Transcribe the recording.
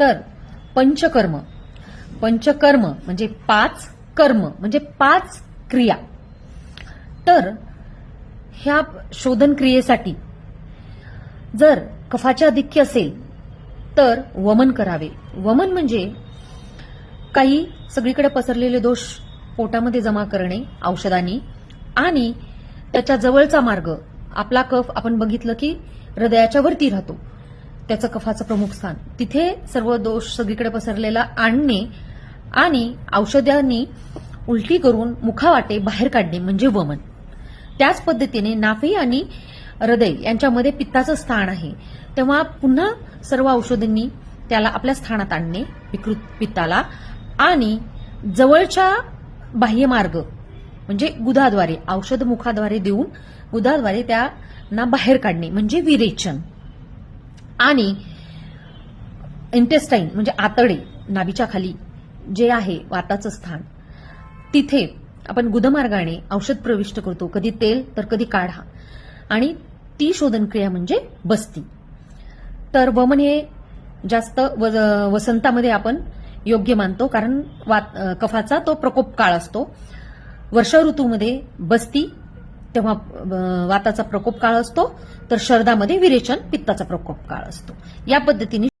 तर पंचकर्म. पंचकर्म म्हणजे पाच कर्म म्हणजे पाच क्रिया. तर ह्या शोधन क्रियेसाठी जर कफाच्या अधिक्य असेल तर वमन करावे. वमन म्हणजे काही सगळीकडे पसरलेले दोष पोटामध्ये जमा करणे औषधांनी. आणि त्याच्या जवळचा मार्ग आपला कफ आपण बघितलं की हृदयाच्या वरती राहतो. त्याचं कफाचं प्रमुख स्थान. तिथे सर्व दोष सगळीकडे पसरलेला आणणे आणि औषधांनी उलटी करून मुखावाटे बाहेर काढणे म्हणजे वमन. त्याच पद्धतीने नाफी आणि हृदय यांच्यामध्ये पित्ताचं स्थान आहे. तेव्हा पुन्हा सर्व औषधांनी त्याला आपल्या स्थानात आणणे विकृत पित्ताला आणि जवळच्या बाह्यमार्ग म्हणजे गुदाद्वारे औषध मुखाद्वारे देऊन गुदाद्वारे त्यांना बाहेर काढणे म्हणजे विरेचन. आणि इंटेस्टाईन म्हणजे आतडे नाभीच्या खाली जे आहे वाताचं स्थान तिथे आपण गुदमार्गाने औषध प्रविष्ट करतो. कधी तेल तर कधी काढा. आणि ती शोधनक्रिया म्हणजे बस्ती. तर वमन हे जास्त वसंतामध्ये आपण योग्य मानतो कारण वात कफाचा तो प्रकोप काळ असतो. वर्षा ऋतूमध्ये बस्ती तेव्हा वाताचा प्रकोप काळ असतो तर शरदामध्ये विरेचन पित्ताचा प्रकोप काळ असतो. या पद्धतीने